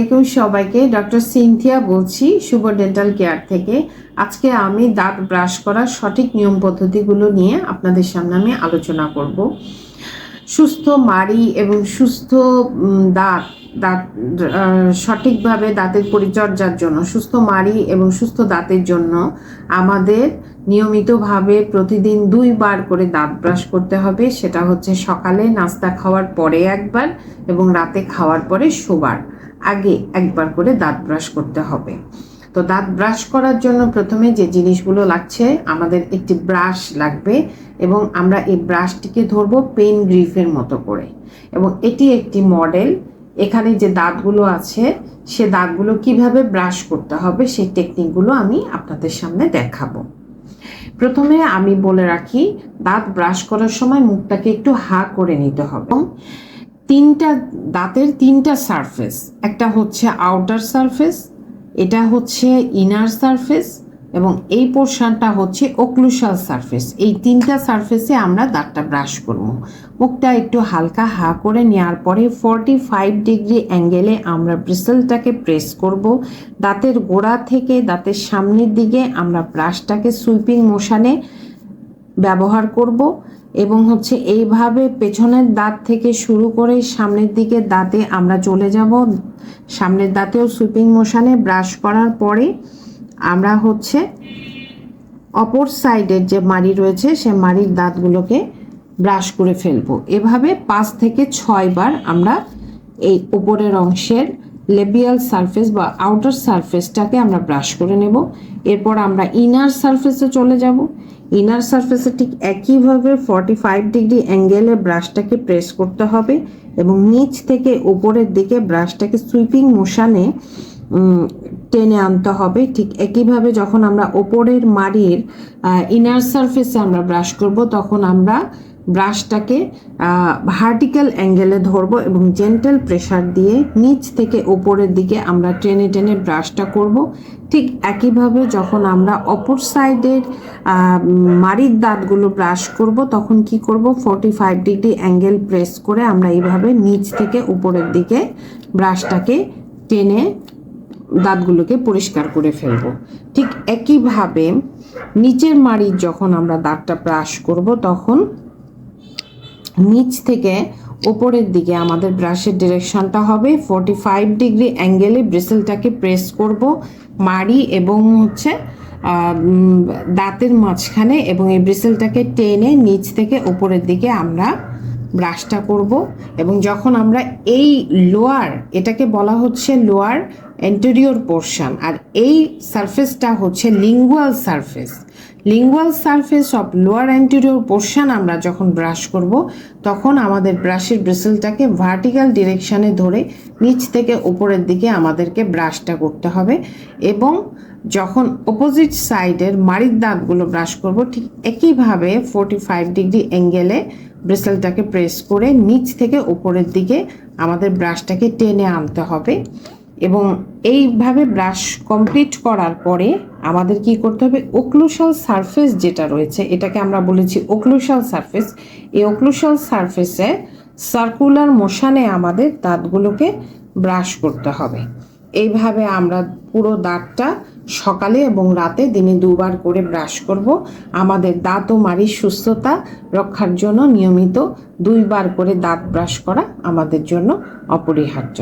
আসসালামাইকুম সবাইকে। Doctor Cynthia বলছি, শুভ ডেন্টাল কেয়ার থেকে। আজকে আমি দাঁত ব্রাশ করার সঠিক নিয়ম পদ্ধতিগুলো নিয়ে আপনাদের সামনে আমি আলোচনা করব। সুস্থ মাড়ি এবং সুস্থ দাঁত দাঁত সঠিকভাবে দাঁতের পরিচর্যার জন্য, সুস্থ মাড়ি এবং সুস্থ দাঁতের জন্য আমাদের নিয়মিতভাবে প্রতিদিন দুইবার করে দাঁত ব্রাশ করতে হবে। সেটা হচ্ছে সকালে নাস্তা খাওয়ার পরে একবার এবং রাতে খাওয়ার পরে শোবার। আগে একবার করে দাঁত ব্রাশ করতে হবে। তো দাঁত ব্রাশ করার জন্য প্রথমে যে জিনিসগুলো লাগছে, আমাদের একটি ব্রাশ লাগবে এবং আমরা এই ব্রাশটিকে ধরবো পেন গ্রিফের মতো করে। এবং এটি একটি মডেল এখানে যে দাঁতগুলো আছে, সে দাঁতগুলো কীভাবে ব্রাশ করতে হবে, সেই টেকনিকগুলো আমি আপনাদের সামনে দেখাবো। প্রথমে আমি বলে রাখি, দাঁত ব্রাশ করার সময় মুখটাকে একটু হা করে নিতে হবে। তিনটা দাঁতের তিনটা সারফেস একটা হচ্ছে আউটার সারফেস এটা হচ্ছে ইনার সারফেস এবং এই পোর্শনটা হচ্ছে ওক্লুশাল সারফেস এই তিনটা সারফেসে আমরা দাঁতটা ব্রাশ করব। মুখটা একটু হালকা হা করে নেওয়ার পরে ফর্টি ফাইভ ডিগ্রি অ্যাঙ্গেলে আমরা ব্রিসেলটাকে প্রেস করব। দাঁতের গোড়া থেকে দাঁতের সামনের দিকে আমরা ব্রাশটাকে সুইপিং মোশানে ব্যবহার করব এবং হচ্ছে এইভাবে পেছনের দাঁত থেকে শুরু করে সামনের দিকে দাঁতে আমরা চলে যাব। সামনের দাঁতেও সুইপিং মোশানে ব্রাশ করার পরে আমরা হচ্ছে অপর সাইডের যে মাড়ি রয়েছে, সে মাড়ির দাঁতগুলোকে ব্রাশ করে ফেলব। এভাবে পাঁচ থেকে ছয় বার আমরা এই উপরের অংশের লেবিয়াল সারফেস বা আউটার সারফেসটাকে আমরা ব্রাশ করে নেব। এরপর আমরা ইনার সারফেসে চলে যাব। ইনার সারফেসে ঠিক একইভাবে ফর্টি ফাইভ ডিগ্রি অ্যাঙ্গেলে ব্রাশটাকে প্রেস করতে হবে এবং নিচ থেকে ওপরের দিকে ব্রাশটাকে সুইপিং মোশানে টেনে আনতে হবে। ঠিক একইভাবে যখন আমরা ওপরের মাড়ির ইনার সারফেসে আমরা ব্রাশ করব, তখন আমরা ব্রাশটাকে ভার্টিক্যাল অ্যাঙ্গেলে ধরবো এবং জেন্টাল প্রেশার দিয়ে নিচ থেকে ওপরের দিকে আমরা টেনে টেনে ব্রাশটা করব। ঠিক একইভাবে যখন আমরা অপর সাইডের মাড়ির দাঁতগুলো ব্রাশ করব, তখন কি করব? Forty five degree angle press করে আমরা এইভাবে নিচ থেকে উপরের দিকে ব্রাশটাকে টেনে দাঁতগুলোকে পরিষ্কার করে ফেলব। ঠিক একইভাবে নিচের মাড়ির যখন আমরা দাঁতটা ব্রাশ করব, তখন নিচ থেকে ওপরের দিকে আমাদের ব্রাশের ডিরেকশনটা হবে ফোরটি ফাইভ ডিগ্রি অ্যাঙ্গেলে ব্রেসেলটাকে প্রেস করব মারি এবং হচ্ছে দাঁতের মাঝখানে এবং এই ব্রেসেলটাকে টেনে নিচ থেকে ওপরের দিকে আমরা ব্রাশটা করব এবং যখন আমরা এই লোয়ার এটাকে বলা হচ্ছে লোয়ার এন্টেরিয়র পোর্শন আর এই সারফেসটা হচ্ছে lingual surface lingual surface of lower anterior portion আমরা যখন ব্রাশ করব, তখন আমাদের ব্রাশের ব্রেসেলটাকে ভার্টিক্যাল ডিরেকশানে ধরে নিচ থেকে উপরের দিকে আমাদেরকে ব্রাশটা করতে হবে এবং যখন অপোজিট সাইডের মাড়ির দাঁতগুলো ব্রাশ করব, ঠিক একইভাবে ফোরটি ফাইভ ডিগ্রি অ্যাঙ্গেলে ব্রেসেলটাকে প্রেস করে নিচ থেকে উপরের দিকে আমাদের ব্রাশটাকে টেনে আনতে হবে। এবং এইভাবে ব্রাশ কমপ্লিট করার পরে আমাদের কি করতে হবে? ওক্লুশাল সারফেস যেটা রয়েছে, এটাকে আমরা বলেছি ওক্লুশাল সারফেস এই ওক্লুশাল সারফেসে সার্কুলার মোশানে আমাদের দাঁতগুলোকে ব্রাশ করতে হবে। এইভাবে আমরা পুরো দাঁতটা সকালে এবং রাতে দিনে দুবার করে ব্রাশ করব। আমাদের দাঁত ও মাড়ির সুস্থতা রক্ষার জন্য নিয়মিত দুইবার করে দাঁত ব্রাশ করা আমাদের জন্য অপরিহার্য।